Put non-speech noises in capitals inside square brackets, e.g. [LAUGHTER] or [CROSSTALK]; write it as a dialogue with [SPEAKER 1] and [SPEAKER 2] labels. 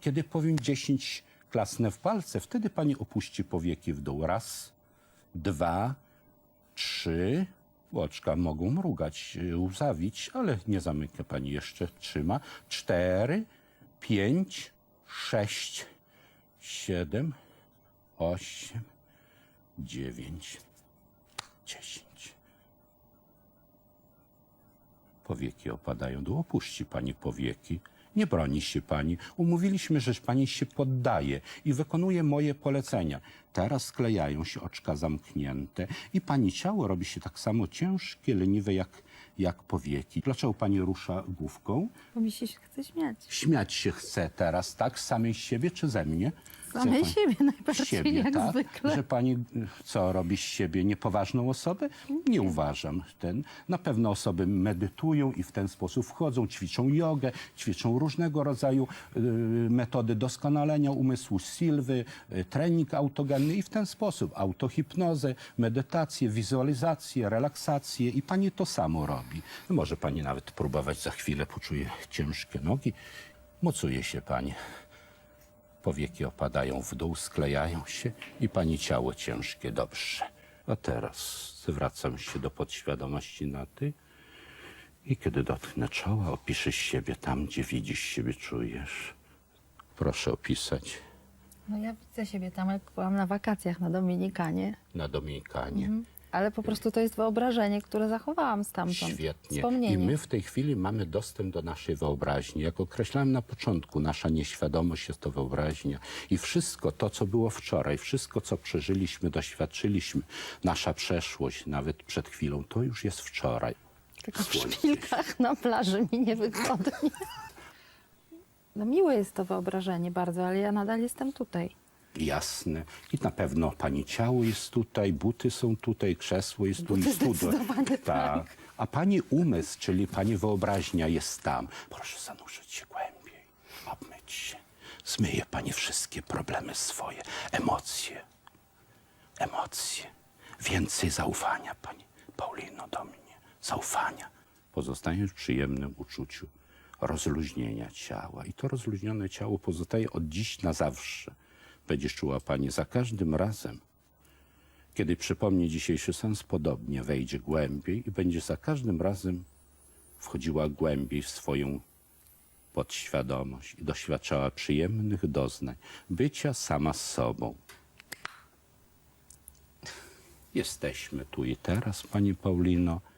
[SPEAKER 1] Kiedy powiem 10, klasnę w palce, wtedy pani opuści powieki w dół. Raz, dwa, trzy. Oczka mogą mrugać, y, łzawić, ale nie zamyka pani jeszcze, trzyma. Cztery, pięć, sześć, siedem, osiem, dziewięć, dziesięć. Powieki opadają. Do opuści pani powieki. Nie broni się pani. Umówiliśmy, że pani się poddaje i wykonuje moje polecenia. Teraz sklejają się oczka zamknięte i pani ciało robi się tak samo ciężkie, leniwe jak, jak powieki. Dlaczego pani rusza główką?
[SPEAKER 2] Bo mi się chce śmiać.
[SPEAKER 1] Śmiać się chce teraz, tak? Z samej siebie czy ze mnie? Chce
[SPEAKER 2] Samej
[SPEAKER 1] pani-
[SPEAKER 2] siebie najbardziej,
[SPEAKER 1] siebie,
[SPEAKER 2] jak
[SPEAKER 1] tak?
[SPEAKER 2] zwykle.
[SPEAKER 1] Że pani y, co robi z siebie niepoważną osobę? Nie uważam. Ten, na pewno osoby medytują i w ten sposób wchodzą, ćwiczą jogę, ćwiczą różnego rodzaju y, metody doskonalenia umysłu, silwy, y, trening autogenny i w ten sposób autohipnozę, medytację, wizualizację, relaksację i pani to samo robi. Może pani nawet próbować za chwilę, poczuje ciężkie nogi. Mocuje się pani. Powieki opadają w dół, sklejają się i pani ciało ciężkie, dobrze. A teraz zwracam się do podświadomości na ty i kiedy dotknę czoła, opiszę siebie tam, gdzie widzisz siebie, czujesz. Proszę opisać
[SPEAKER 2] No ja widzę siebie tam, jak byłam na wakacjach na Dominikanie.
[SPEAKER 1] na Dominikanie.
[SPEAKER 2] Mhm. Ale po prostu to jest wyobrażenie, które zachowałam stamtąd.
[SPEAKER 1] Świetnie.
[SPEAKER 2] Wspomnienie.
[SPEAKER 1] I my w tej chwili mamy dostęp do naszej wyobraźni. Jak określałem na początku, nasza nieświadomość jest to wyobraźnia. I wszystko to, co było wczoraj, wszystko, co przeżyliśmy, doświadczyliśmy, nasza przeszłość, nawet przed chwilą, to już jest wczoraj.
[SPEAKER 2] Tylko w szpilkach na plaży mi niewygodnie. [LAUGHS] No miłe jest to wyobrażenie bardzo, ale ja nadal jestem tutaj.
[SPEAKER 1] Jasne. I na pewno pani ciało jest tutaj, buty są tutaj, krzesło jest tu i
[SPEAKER 2] Buty
[SPEAKER 1] studio.
[SPEAKER 2] zdecydowanie tak.
[SPEAKER 1] A pani umysł, czyli pani wyobraźnia jest tam. Proszę zanurzyć się głębiej, obmyć się. Zmyje pani wszystkie problemy swoje, emocje. Emocje. Więcej zaufania, pani Paulino, do mnie. Zaufania. Pozostaniesz w przyjemnym uczuciu rozluźnienia ciała. I to rozluźnione ciało pozostaje od dziś na zawsze. Będziesz czuła pani za każdym razem, kiedy przypomni dzisiejszy sens, podobnie wejdzie głębiej i będzie za każdym razem wchodziła głębiej w swoją podświadomość i doświadczała przyjemnych doznań, bycia sama z sobą. Jesteśmy tu i teraz, Pani Paulino.